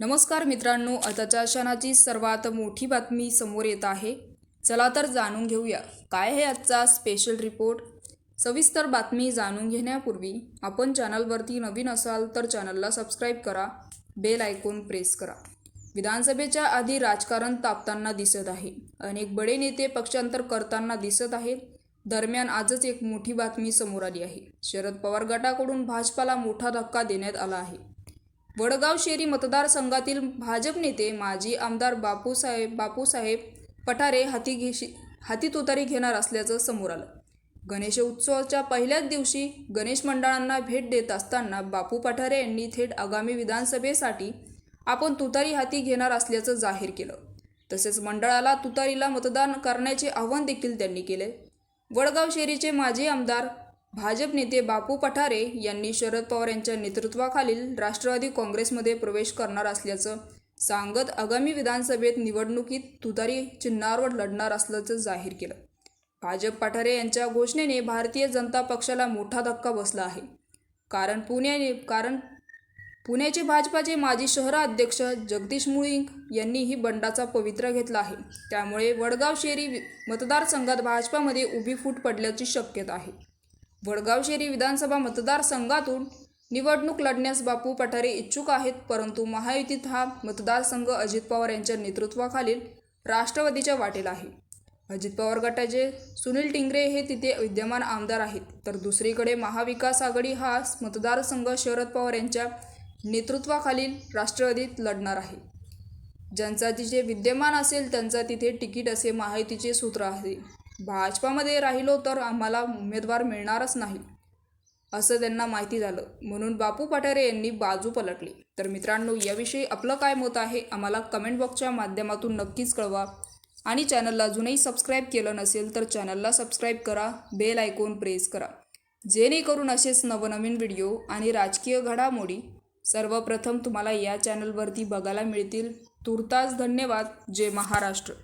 नमस्कार मित्रांनो आताच्या क्षणाची सर्वात मोठी बातमी समोर येत आहे. चला तर जाणून घेऊया. काय आहे आजचा स्पेशल रिपोर्ट सविस्तर बातमी जाणून घेण्यापूर्वी आपण चॅनलवरती नवीन असाल तर चॅनलला सबस्क्राईब करा बेल आयकॉन प्रेस करा. विधानसभेच्या आधी राजकारण तापताना दिसत आहे. अनेक बडे नेते पक्षांतर करताना दिसत आहेत. दरम्यान आजच एक मोठी बातमी समोर आली आहे. शरद पवार गटाकडून भाजपाला मोठा धक्का देण्यात आला आहे. वडगाव शेरी मतदारसंघातील भाजप नेते माजी आमदार बापूसाहेब बापूसाहेब पठारे हाती घेशी हाती तुतारी घेणार असल्याचं समोर आलं. गणेश उत्सवाच्या पहिल्याच दिवशी गणेश मंडळांना भेट देत असताना बापू पठारे यांनी थेट आगामी विधानसभेसाठी आपण तुतारी हाती घेणार असल्याचं जाहीर केलं. तसेच मंडळाला तुतारीला मतदान करण्याचे आवाहन देखील त्यांनी केले. वडगाव शेरीचे माजी आमदार भाजप नेते बापू पठारे यांनी शरद पवार यांच्या नेतृत्वाखालील राष्ट्रवादी काँग्रेसमध्ये प्रवेश करणार असल्याचं सांगत आगामी विधानसभेत निवडणुकीत तुतारी चिन्हावर लढणार असल्याचं जाहीर केलं. भाजप पठारे यांच्या घोषणेने भारतीय जनता पक्षाला मोठा धक्का बसला आहे. कारण पुण्याने कारण पुण्याचे भाजपाचे माजी शहराध्यक्ष जगदीश मुळींक यांनीही बंडाचा पवित्रा घेतला आहे. त्यामुळे वडगाव शेरी मतदारसंघात भाजपामध्ये उभी फूट पडल्याची शक्यता आहे. वडगाव शेरी विधानसभा मतदारसंघातून निवडणूक लढण्यास बापू पठारे इच्छुक आहेत परंतु महायुतीत हा मतदारसंघ अजित पवार यांच्या नेतृत्वाखालील राष्ट्रवादीच्या वाटेला आहे. अजित पवार गटाचे सुनील टिंगरे हे तिथे विद्यमान आमदार आहेत. तर दुसरीकडे महाविकास आघाडी हा मतदारसंघ शरद पवार यांच्या नेतृत्वाखालील राष्ट्रवादीत लढणार आहे. ज्यांचा तिथे विद्यमान असेल त्यांचा तिथे तिकीट असे महायुतीचे सूत्र आहे. भाजपामध्ये राहिलो तर आम्हाला उमेदवार मिळणारच नाही असं त्यांना माहिती झालं. म्हणून बापू पठारे यांनी बाजू पलटली. तर मित्रांनो याविषयी आपलं काय मत आहे आम्हाला कमेंट बॉक्सच्या माध्यमातून नक्कीच कळवा. आणि चॅनलला अजूनही सबस्क्राईब केलं नसेल तर चॅनलला सबस्क्राईब करा बेल आयकॉन प्रेस करा. जेणेकरून असेच नवनवीन व्हिडिओ आणि राजकीय घडामोडी सर्वप्रथम तुम्हाला या चॅनलवरती बघायला मिळतील. तुर्तास धन्यवाद. जय महाराष्ट्र.